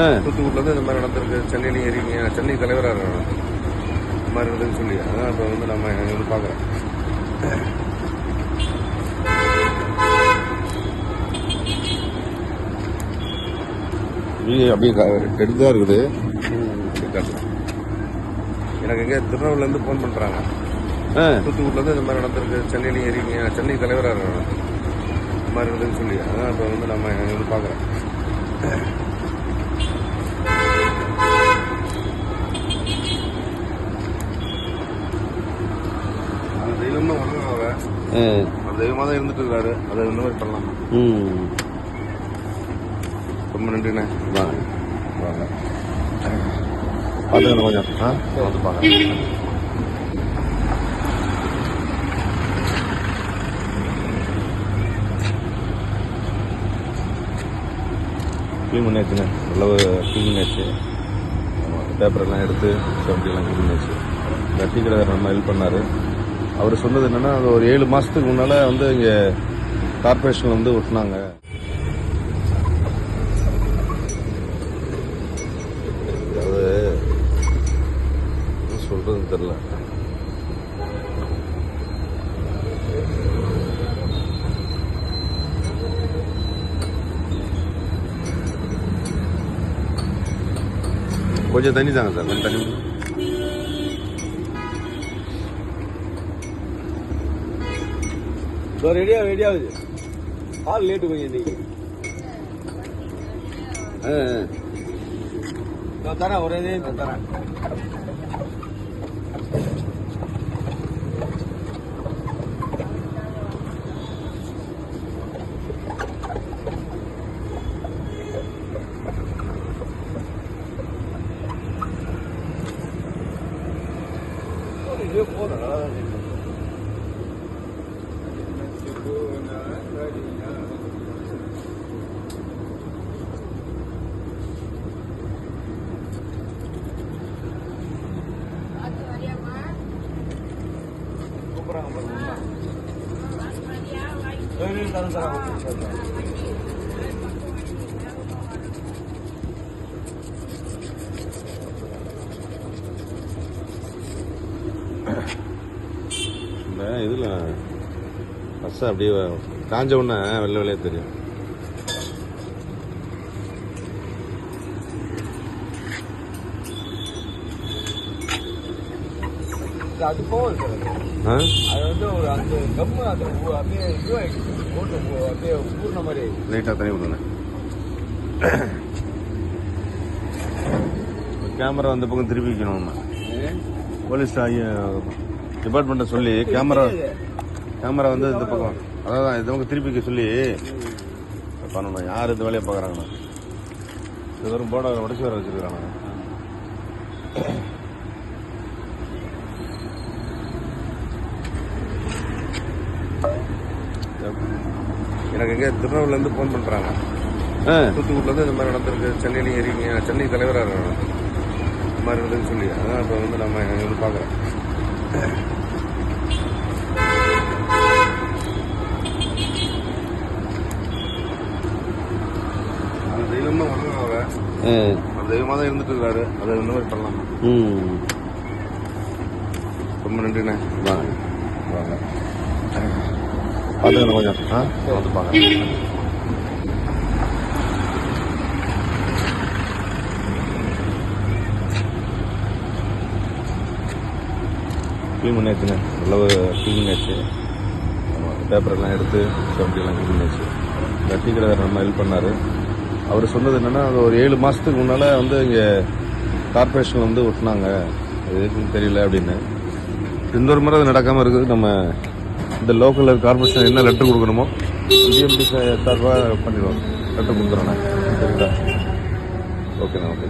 ஆ. தூத்துக்குடிலேருந்து இந்த மாதிரி நடந்திருக்கு. சென்னையிலையும் ஏறிங்க. சென்னை தலைவராக இருக்காங்க இந்த மாதிரி இருக்குதுன்னு சொல்லி. அதான் இப்போ வந்து நம்ம வந்து பார்க்குறோம். அப்படியே எடுத்து தான் இருக்குது. எனக்கு எங்கே திருநெல்வேலிலேருந்து ஃபோன் பண்ணுறாங்க தூத்துக்குடிலேருந்து இந்த மாதிரி நடந்திருக்கு. சென்னையிலையும் ஏறிங்க. சென்னை தலைவராக இந்த மாதிரி இருக்குதுன்னு சொல்லி. அதான் இப்போ வந்து நம்ம வந்து பார்க்குறோம். அந்த தெய்வம் தான் அந்த தெய்வமாக தான் இருந்துட்டு இருக்காரு அதை இந்த மாதிரி பண்ணலாம் ரொம்ப நன்றிண்ணே வாங்க வாங்க பார்த்துக்கணும் கொஞ்சம் ஆ வந்து பாருங்க க்ளீன் பண்ணியாச்சுண்ணே நல்லா க்ளீன் பண்ணியாச்சு. பேப்பரெல்லாம் எடுத்து அப்படிலாம் க்ளீன் பண்ணியாச்சு. இந்த டீ கடை நம்ம ஹெல்ப் பண்ணார். அவர் சொன்னது என்னென்னா அது ஒரு ஏழு மாதத்துக்கு முன்னால் வந்து இங்கே கார்பரேஷனில் வந்து ஒட்டினாங்க. அதாவது சொல்கிறதுன்னு தெரில கொஞ்சம் தண்ணி தாங்க சார் கொஞ்சம் தண்ணி ரெடியா ரெடி ஆகுது? ஆள் லேட்டு கொஞ்சம் இன்னைக்கு. ஆ தரேன் ஒரே தரேன். இதே போதும் நல்லா தான் இருக்கு. கூப்பிடுறாங்க பாருங்க. சரி, தரேன், தரேன். ஓகே, சரி, சரி. இந்த இதில் பஸ்ஸை அப்படியே காஞ்ச உடனே வெள்ளை வெள்ளையே தெரியும். அது சார் அது. வந்து ஒரு அந்த கம்மு அந்த அப்படியே இதுவாகிடுச்சு போட்டு அப்படியே ஊர்ன மாதிரி. லைட்டாக தண்ணி விடுங்க கேமரா அந்த பக்கம் திருப்பி வைக்கணும் நம்ம. போலீஸ் டிபார்ட்மெண்ட்டை சொல்லி கேமரா கேமரா வந்து இந்த பக்கம். அதான் இந்த பக்கம் திருப்பி வைக்க சொல்லி பண்ணணும். யார் இந்த வேலையை பார்க்குறாங்கண்ணா இது வெறும் போட உடச்சி வர வச்சிருக்காங்க எனக்கு எங்கே திருநெல்வேலிலேருந்து ஃபோன் பண்ணுறாங்க தூத்துக்குடிலேருந்து இந்த மாதிரி நடந்திருக்கு. சென்னையிலையும் ஏறிங்க. சென்னை தலைவராக இருக்காங்க. இந்த மாதிரி இருக்குதுன்னு சொல்லி. அதான் இப்போ வந்து நம்ம வந்து பார்க்குறோம் அந்த தெய்வம் தான் வணங்க அவ ஆ அந்த தெய்வமாக தான் இருந்துட்டு இருக்காரு அதை இந்த மாதிரி பண்ணலாம். ரொம்ப நன்றிண்ணே. வாங்க வாங்க. பார்த்துக்கணும் கொஞ்சம் ஆ? வந்து பார்க்குறேன் க்ளீன் பண்ணியாச்சுங்க நல்லா க்ளீன் பண்ணியாச்சு பேப்பரெல்லாம் எடுத்து செவன்ட்டிலாம் க்ளீன் பண்ணியாச்சு இந்த டீ கடை நம்ம ஹெல்ப் பண்ணார். அவர் சொன்னது என்னென்னா அது ஒரு ஏழு மாதத்துக்கு முன்னால் வந்து இங்கே கார்பரேஷன் வந்து ஒட்டினாங்க. அது எதுக்குன்னு தெரியல அப்படின்னு. இந்த ஒரு முறை அது நடக்காமல் இருக்குது. நம்ம இந்த லோக்கல் கார்பரேஷன் என்ன லெட்டர் கொடுக்கணுமோ டிஎம்டி சார்பாக பண்ணிடுவாங்க லெட்டர் கொடுக்குறோண்ணே சரிங்களா? ஓகேண்ணா ஓகே